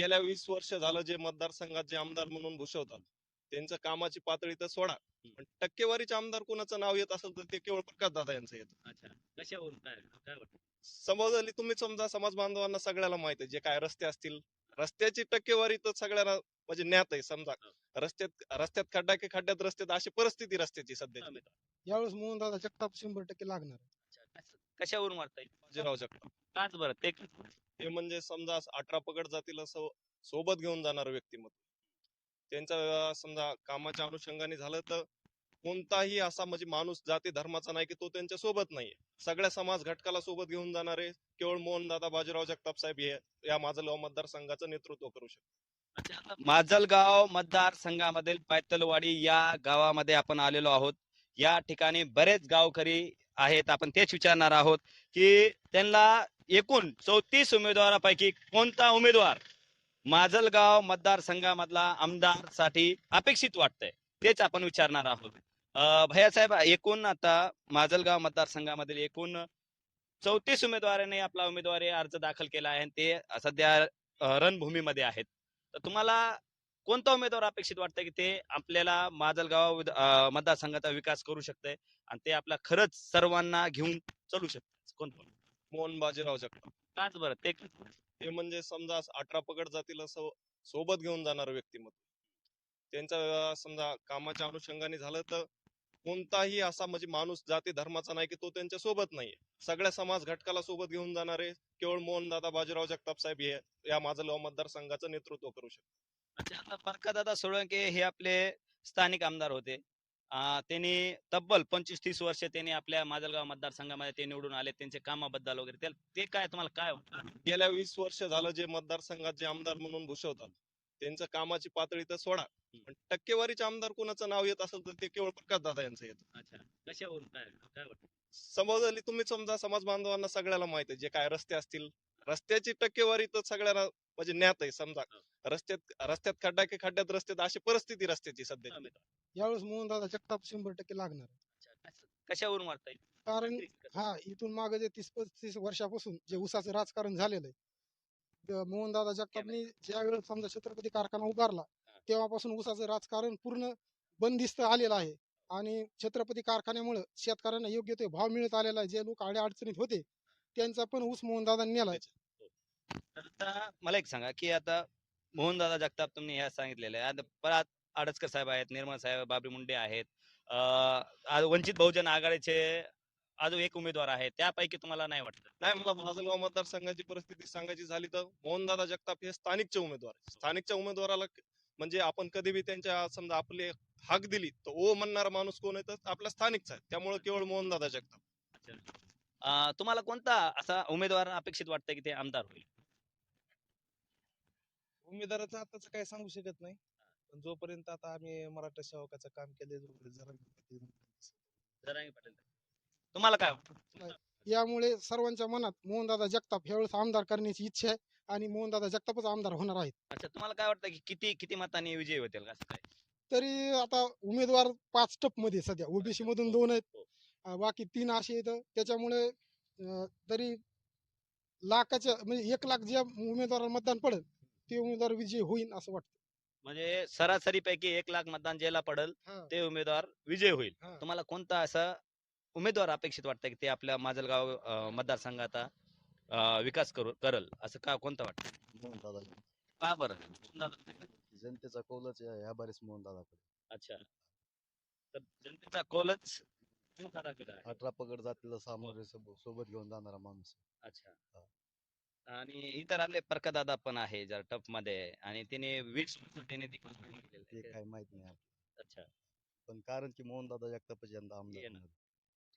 गेल्या वीस वर्ष झालं जे मतदारसंघात जे आमदार म्हणून भूषवतात त्यांचं कामाची पातळी तर सोडा. पण टक्केवारीचे आमदार कोणाचं नाव येत असेल तर ते केवळ प्रकाश दादा यांचं येतं. अच्छा. कशावरून? काय काय वाटतं? समजली तुम्ही समजा समाज बांधवांना सगळ्याला माहिती आहे जे काय रस्ते असतील. रस्त्याची टक्केवारी तर सगळ्यांना म्हणजे ज्ञात आहे समजा. रस्त्यात रस्त्यात खड्डा की खड्ड्यात रस्त्यात अशी परिस्थिती रस्त्याची सध्या यावेळेस मोहन दादा जगताप शंभर टक्के लागणार अच्छा, कश- कशावरून वाटतं बाजीराव जगताप काच बरं ते ते म्हणजे समजा अठरा पगड जातीला सो- सोबत घेऊन जाणार व्यक्तिमत्व त्यांच्या अं, समजा कामाच्या अनुषंगाने झालं तर कोणताही असा म्हणजे माणूस जाती धर्माचा नाही की तो त्यांच्यासोबत नाहीये. सगळ्या समाज घटकाला सोबत घेऊन जाणारे केवळ मोहनदादा बाजीराव जगताप साहेब हे या माजलगाव मतदारसंघाचं नेतृत्व करू शकतात. माजलगाव मतदारसंघामधील पैतलवाडी या गावामध्ये आपण आलेलो आहोत. या ठिकाणी बरेच गावकरी आहेत. आपण तेच विचारणार आहोत की त्यांना एकूण चौतीस उमेदवारापैकी कोणता उमेदवार माजलगाव मतदारसंघामधला आमदारसाठी अपेक्षित वाटतंय? तेच आपण विचारणार आहोत. भैया साहेब एकूण आता माजलगाव मतदारसंघामधील एकूण चौतीस उमेदवारांनी आपला उमेदवारी अर्ज दाखल केला आहे आणि ते सध्या रणभूमीमध्ये आहेत. तर तुम्हाला कोणता उमेदवार अपेक्षित वाटतं की ते आपल्याला माजलगाव मतदारसंघाचा विकास करू शकते आणि ते आपला खरंच सर्वांना घेऊन चालू शकते कोण कोण मोहन बाजीराव जगताप काच बरं? ते ते म्हणजे समजा अठरा पगड जातीला सो- सोबत घेऊन जाणार व्यक्तिमत्व. त्यांच्या अं, समजा कामाच्या अनुषंगाने झालं तर कोणताही असा म्हणजे माणूस जाती धर्माचा नाही की तो त्यांच्यासोबत नाहीये. सगळ्या समाज घटकाला सोबत घेऊन जाणारे केवळ मोहनदादा बाजीराव जगताप साहेब हे या माजलगाव मतदारसंघाचं नेतृत्व करू शकतात. आता सोळंके हे आपले स्थानिक आमदार होते. त्यांनी तब्बल पंचवीस तीस वर्ष त्यांनी आपल्या माजलगाव मतदारसंघामध्ये ते निवडून आले त्यांच्या कामाबद्दल वगैरे. ते काय तुम्हाला काय गेल्या वीस वर्ष झालं जे मतदारसंघात जे आमदार म्हणून भूषवतात. त्यांचं कामाची पातळी तर सोडा. पण टक्केवारीचे आमदार कोणाचं नाव येत असेल तर ते केवळ प्रकाश दादा यांचं येतं. अच्छा. कशावरून? काय समजली तुम्ही समजा समाज बांधवांना सगळ्याला माहिती आहे जे काय रस्ते असतील रस्त्याची टक्केवारी तर सगळ्यांना म्हणजे ज्ञात आहे समजा. रस्त्यात रस्त्यात खड्डा की खड्ड्यात रस्त्यात अशी परिस्थिती रस्त्याची सध्या यावेळेस मोहन दादा जगताप शंभर टक्के लागणार कशावरून वाटतंय कारण हा इथून मागे जे तीस पस्तीस वर्षापासून जे उसाचं राजकारण झालेलं आहे मोहन दादा जगतापनी ज्या वेळेस समजा छत्रपती कारखाना उभारला तेव्हापासून उसाचं राजकारण पूर्ण बंदिस्त आलेलं आहे. आणि छत्रपती कारखान्यामुळे शेतकऱ्यांना योग्य ते भाव मिळत आलेला आहे. जे लोक आड्या अडचणीत होते त्यांचा पण ऊस मोहन दादा नेलाय तर आता मला एक सांगा की आता मोहनदादा जगताप तुम्ही ह्या सांगितलेलं आहे. आता परत आडसकर साहेब आहेत निर्मळ साहेब बाबरी मुंडे आहेत. अं, आज वंचित बहुजन आघाडीचे अजून एक उमेदवार आहेत. त्यापैकी तुम्हाला नाही वाटत? नाही मला माजलगाव मतदारसंघाची परिस्थिती सांगायची झाली तर मोहनदादा जगताप हे स्थानिकचे उमेदवार आहेत. स्थानिकच्या उमेदवाराला क- म्हणजे आपण कधी बी त्यांच्या समजा आपले हाक दिली तर ओ म्हणणारा माणूस कोण आहे? तर आपला स्थानिकचा आहे. त्यामुळे केवळ मोहनदादा जगताप. तुम्हाला कोणता असा उमेदवार अपेक्षित वाटतं की ते आमदार होईल? उमेदवाराचं आताच काय सांगू शकत नाही. पण जोपर्यंत आता आम्ही मराठा सेवकाचं काम केले जोपर्यंत जरा जरांगे पाटील. तुम्हाला काय वाटतं? यामुळे सर्वांच्या मनात मोहनदादा जगताप ह्यावेळेस आमदार करण्याची इच्छा आहे आणि मोहनदादा जगतापच आमदार होणार आहेत. अच्छा तुम्हाला काय वाटतं की किती किती मतांनी विजय होतील असं काय? तरी आता उमेदवार पाच टपमध्ये सध्या ओबीसी मधून दोन आहेत. हो. अं, बाकी तीन असे आहेत. त्याच्यामुळे तरी लाखाच्या म्हणजे एक लाख ज्या उमेदवाराला मतदान पडेल ते उमेदवार विजय होईल असं वाटतं. म्हणजे सरासरी पैकी एक लाख मतदान ज्याला पडेल हा. ते उमेदवार विजय होईल. हा. तुम्हाला कोणता असा उमेदवार अपेक्षित वाटतं की ते आपल्या माजलगाव अं, मतदारसंघाचा अं, विकास करू करल? असं का कोणतं वाटतं? मोहन दादा का बरं? जनतेचा कौलच या ह्या बारीस मोहन दादाकडे अच्छा. तर जनतेचा कौलच आहे. अठरा पगड जातीला सामोरे सोब- सोबत घेऊन जाणारा माणूस अच्छा आणि इतर आपले प्रकादादा पण आहे जर टपमध्ये. आणि त्याने वीस त्याने ते आहे. काय माहीत नाही आपल्याला. अच्छा पण कारण की मोहन दादा जगतापच यंदा आमदार येणार. होणार.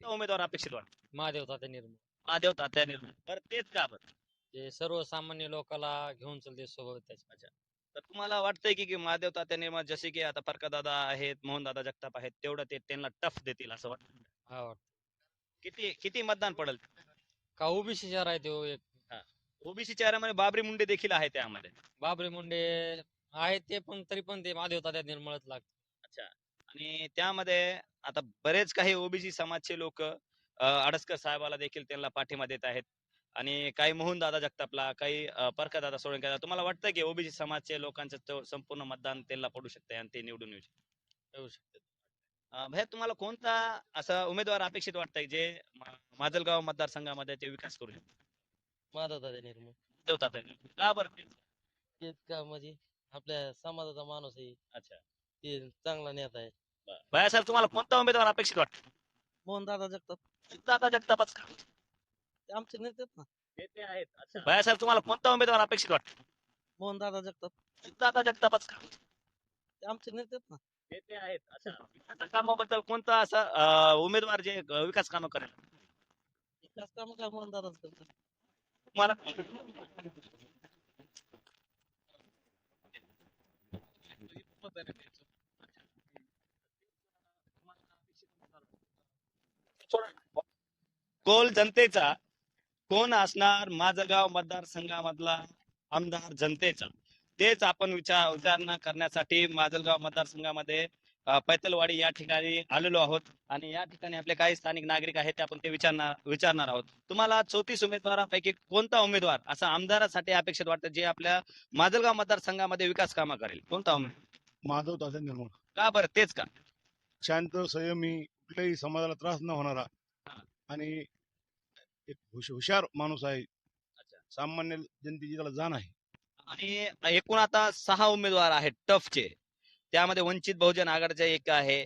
कोणता उमेदवार अपेक्षित वाटतं महादेव तात्या निर्मळ महादेव तात्या निर्मळ बरं तेच का बरं जे सर्वसामान्य लोकाला घेऊन चालते सोबत त्याच्या तर तुम्हाला वाटतंय की की महादेव तात्या निर्मळ जसे की आता परकादादा आहेत मोहनदादा जगताप आहेत तेवढं ते त्यांना टफ देतील असं वाटतं हा. किती किती मतदान पडेल? का ओबीसी शहर आहे तो एक. ओबीसी चेहऱ्यामध्ये बाबरी मुंडे देखील आहे त्यामध्ये. बाबरी मुंडे आहे ते पण तरी पण ते महादेव तात्या निर्मळच लागते. अच्छा. आणि त्यामध्ये आता बरेच काही ओबीसी समाजचे लोक अडसकर साहेबाला देखील त्यांना पाठिंबा देत आहेत. आणि काही मोहन दादा जगतापला काही परका दादा सोळंके तुम्हाला वाटतं की ओबीसी समाजचे लोकांचं तो संपूर्ण मतदान त्यांना पडू शकते आणि ते निवडून येऊ शकते येऊ शकते भैया तुम्हाला कोणता असा उमेदवार अपेक्षित वाटतंय जे मा- माजलगाव मतदारसंघामध्ये ते विकास करू शकतो माझा दादा निर्मळ. देवतात का बरं? तेच का म्हणजे आपल्या समाजाचा माणूस आहे. अच्छा. ते चांगला नेता आहे. भैया सर तुम्हाला कोणता उमेदवार अपेक्षित वाटतो? मोहन दादा जगतात दादा जगतापच का? ते आमचे नेते ना. नेते आहेत. भैया सर तुम्हाला कोणता उमेदवार अपेक्षित वाटतो? मोहन दादा जगतात दादा जगतापच का? ते आमचे नेते ना. नेते आहेत अच्छा कामाबद्दल कोणता असा अं, उमेदवार जे अं, विकास कामं करेल? विकास काम काय तुम्हाला? कोल जनतेचा कोण असणार माझगाव मतदारसंघामधला आमदार जनतेचा? तेच आपण विचार विचारणा करण्यासाठी माजलगाव मतदारसंघामध्ये पैतलवाडी या ठिकाणी आलेलो आहोत. आणि या ठिकाणी आपले काही स्थानिक नागरिक आहेत ते आपण ते विचारणार विचारणार आहोत. तुम्हाला चौतीस उमेदवारांपैकी कोणता उमेदवार असा आमदारासाठी अपेक्षित वाटतं जे आपल्या माजलगाव मतदारसंघामध्ये विकास कामं करेल? कोणता उमेदवार? माधव तात्या निर्मळ. का बरं? तेच का? शांत संयमी कुठल्याही समाजाला त्रास न होणारा. आणि एक हुश- हुशार माणूस आहे. सामान्य जनतेची त्याला जाण आहे. आणि एकूण आता सहा उमेदवार आहेत टफचे. त्यामध्ये वंचित बहुजन आघाडीचे एक आहे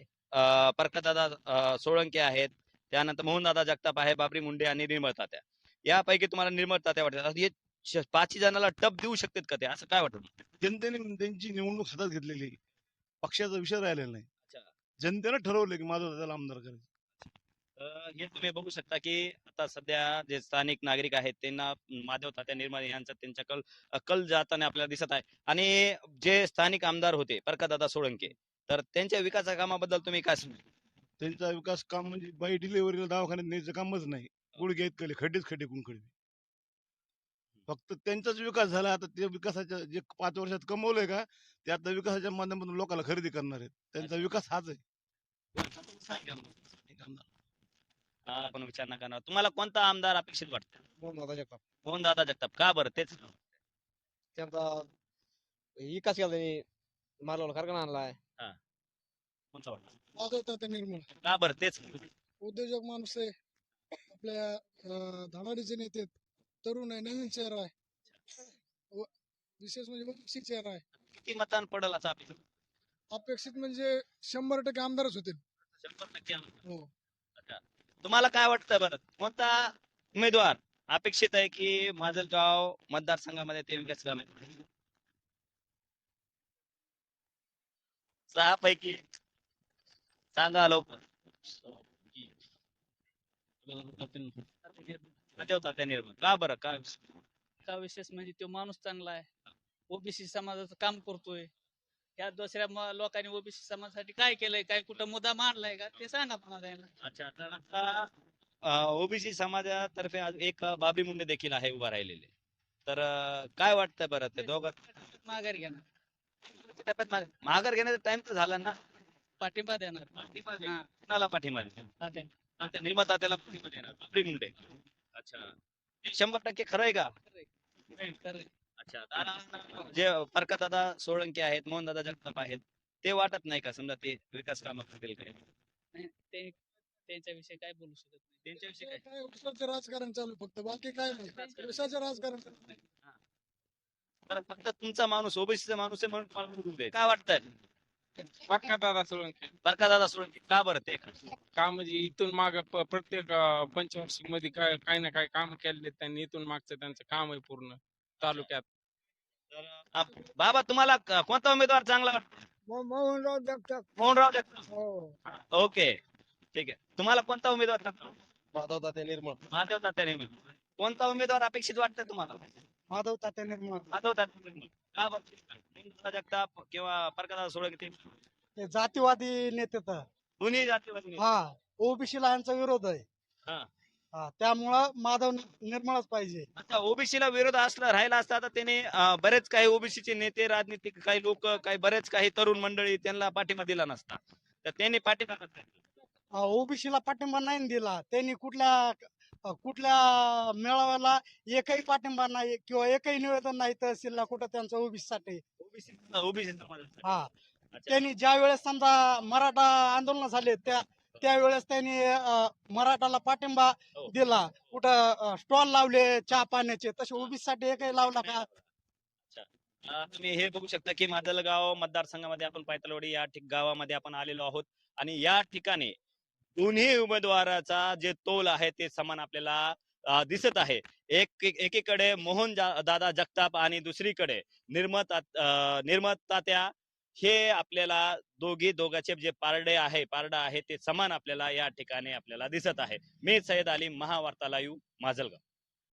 प्रकाशदादा सोळंके आहेत. त्यानंतर मोहनदादा जगताप आहे बाबरी मुंडे आणि निर्मळ तात्या. यापैकी तुम्हाला निर्मळ तात्या वाटतात. हे पाचही जणांना टप देऊ शकतात का ते? असं काय वाटतं जनतेने त्यांची निवडणूक हातात घेतलेली. पक्षाचा विषय राहिलेला नाही. जनतेनं ठरवलं की माधव दादाला आमदार करायचं. हे तुम्ही बघू शकता की आता सध्या जे स्थानिक नागरिक आहेत त्यांना माधव तात्या निर्मळ यांचा त्यांच्या कल कल जाताना आपल्याला दिसत आहे. आणि जे स्थानिक आमदार होते प्रकाशदादा सोळंके तर त्यांच्या विकासा कामाबद्दल तुम्ही काय सांगाल त्यांचा विकास काम म्हणजे बाई डिलिव्हरीला दवाखान्यात न्यायचं कामच नाही. गुडघे इतकले खड्डेच खड्डे कुंकडे फक्त त्यांचाच विकास झाला आता ते विकासाच्या जे पाच वर्षात कमवलंय का ते आता विकासाच्या माध्यमातून लोकांना खरेदी करणार आहेत. त्यांचा विकास हाच आहे. हा, आपण विचार नका करणार. तुम्हाला कोणता आमदार अपेक्षित वाटतं? मोहन दादा जगताप. मोहन दादा जगताप. का बरं? तेच त्यांचा विकास केला त्यांनी. मारला कारखाना आणलाय. कोणता वाटतं? माधव तात्या निर्मळ. का बरं? तेच उद्योजक माणूस आहे. आपल्या अं, धडाडीचे नेते आहेत. तरुण आहे नवीन चेहरा आहे. व विशेष म्हणजे वंचित चेहरा आहे. किती मतदान पडेल असं अपेक्षित अपेक्षित म्हणजे शंभर टक्के आमदारच होतील. शंभर टक्के आमदार. हो. तुम्हाला काय वाटतं बरं? कोणता उमेदवार अपेक्षित आहे की माजलगाव मतदारसंघामध्ये ते विकास सहा पैकी सांगा लवकर. देवता त्या निर्माण का बरं? का? का विशेष म्हणजे तो माणूस चांगला आहे. ओबीसी समाजाचं काम करतोय. या दुसऱ्या म- लोकांनी ओबीसी समाजासाठी काय केलंय काय कुठं मुद्दा मांडलाय का? ते सांगा मला अच्छा तर आता ओबीसी समाजातर्फे आज एक अं, बाबरी मुंडे देखील आहे उभा राहिलेले. तर अं, काय वाटतं बरं ते दोघं? माघारी घेणार. टप्प्यात माघार घेण्याचा टाइम तर झाला ना. पाठिंबा देणार. पाठिंबा दे. हा. कुणाला पाठिंबा दे? तात्या. आता निर्माता त्याला पाठिंबा देणार. बाबरी मुंडे. अच्छा. हे शंभर टक्के खरं आहे का? खरंय. अच्छा दादा- जे फरकत दादा सोळंके आहेत मोहन दादा जगताप आहेत ते वाटत नाही का समजा ते विकास कामं करतील काय नाही, ते त्यांच्याविषयी काय बोलू शकत नाही. त्यांच्याविषयी काय? काय राजकारण चालू आहे फक्त बाकी काय नाही. राजकारण चालू फक्त तुमचा माणूस ओबीसीचा माणूस आहे म्हणून. काय वाटतंय? दादा सोळंके. बरका दादा सोळंके. का बरं ते? का म्हणजे इथून माग प्रत्येक पंचवार्षिकमध्ये काय काही ना काही काम केले त्यांनी इथून मागचं त्यांचं काम आहे पूर्ण तालुक्यात. आ, बाबा तुम्हाला क- कोणता उमेदवार चांगला वाटतो? मोहनराव जगताप मोहनराव जगताप हो. ओके. ठीक आहे. तुम्हाला कोणता उमेदवार चांगला वाटतो? माधव तात्या निर्मळ. महादेव तात्या नेहमी कोणता उमेदवार अपेक्षित वाटतं तुम्हाला? माधव तात्या निर्मळ. महादेव तात्या नेहमी. का बरं? जगताप किंवा परकादादा सोळंके ते? ते जातीवादी नेते तर. दोन्ही जातीवादी नेते. हा. ओबीसी ला यांचा विरोध आहे. हा. हा त्यामुळं माधव निर्मळच पाहिजे आता ओबीसीला विरोध असला राहिला असता तर त्याने अं, बरेच काही ओबीसीचे नेते राजनीतिक काही लोक काही बरेच काही तरुण मंडळी त्यांना पाठिंबा दिला नसता तर त्यांनी पाठिंबा कसं दिला? ओबीसी ला पाठिंबा नाही दिला त्यांनी कुठल्या कुठल्या मेळाव्याला एकही पाठिंबा नाही किंवा एकही निवेदन नाही तहसीलला कुठं त्यांचं ओबीसी ओबीसी समाजासाठी. हा अच्छा. त्यांनी ज्या वेळेस समजा मराठा आंदोलन झाले त्या त्यावेळेस त्यांनी मराठाला पाठिंबा हो. दिला. कुठं स्टॉल लावले चहा पाण्याचे तसे ओबीसीसाठी एकही लावला का? तुम्ही हे बघू शकता की माजलगाव मतदारसंघामध्ये आपण पायतलवाडी या ठिक गावामध्ये आपण आलेलो आहोत. आणि या ठिकाणी दोन्ही उमेदवाराचा जे तोल आहे ते समान आपल्याला दिसत आहे. एक एक- एकीकडे मोहन जा- दादा जगताप आणि दुसरीकडे निर्मत निर्मत तात्या हे आपल्याला दोघी दोघाचे जे पारडे आहे पारडा आहे ते समान आपल्याला या ठिकाणी आपल्याला दिसत आहे. मी सय्यद अली महावार्ता लाईव्ह माजलगाव.